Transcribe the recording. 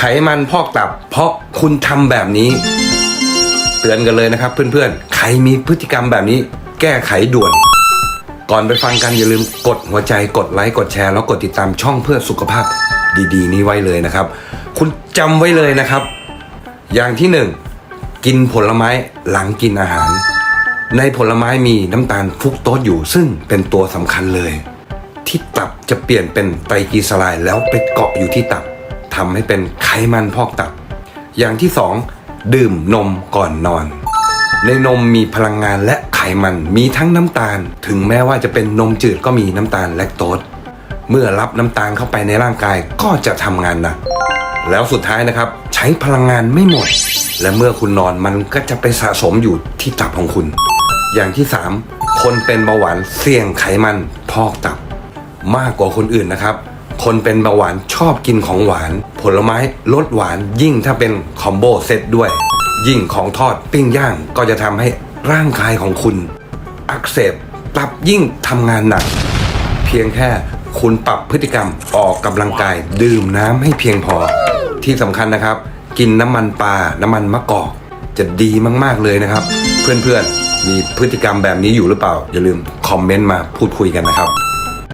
ไขมันพอกตับ เพราะคุณทำแบบนี้ เตือนกันเลยนะครับ เพื่อนๆ ใครมีพฤติกรรมแบบนี้ แก้ไขด่วน ก่อนไปฟังกันอย่าลืมกดหัวใจกดไลค์กดแชร์แล้วกดติดตามช่องเพื่อสุขภาพดีๆ นี้ไว้เลยนะครับ คุณจำไว้เลยนะครับ อย่างที่หนึ่งกินผลไม้หลังกินอาหาร ในผลไม้มีน้ำตาลฟุกโตสอยู่ ซึ่งเป็นตัวสำคัญเลย ที่ตับจะเปลี่ยนเป็นไตรกลีเซอไรด์แล้วไปเกาะอยู่ที่ตับ ทำให้เป็นไขมันพอกตับ อย่างที่สองดื่มนมก่อนนอน ในนมมีพลังงานและไขมันมีทั้งน้ำตาล ถึงแม้ว่าจะเป็นนมจืดก็มีน้ำตาลแลคโตสเมื่อรับน้ำตาลเข้าไปในร่างกายก็จะทำงานหนักแล้วสุดท้ายนะครับ ใช้พลังงานไม่หมด และเมื่อคุณนอนมันก็จะไปสะสมอยู่ที่ตับของคุณ อย่างที่ 3 คนเป็นเบาหวานเสี่ยงไขมันพอกตับ มากกว่าคนอื่นนะครับ คนเป็นเบาหวานชอบกินของหวาน ผลไม้ลดหวานยิ่งถ้าเป็นคอมโบเซตด้วย ยิ่งของทอดปิ้งย่างก็จะทำให้ร่างกายของคุณ อักเสบตับยิ่งทำงานหนัก เพียงแค่คุณปรับพฤติกรรมออกกำลังกาย ดื่มน้ำให้เพียงพอ ที่สำคัญนะครับ กินน้ำมันปลาน้ำมันมะกอก จะดีมากๆเลยนะครับ เพื่อนๆมีพฤติกรรมแบบนี้อยู่หรือเปล่า อย่าลืมคอมเมนต์มาพูดคุยกันนะครับ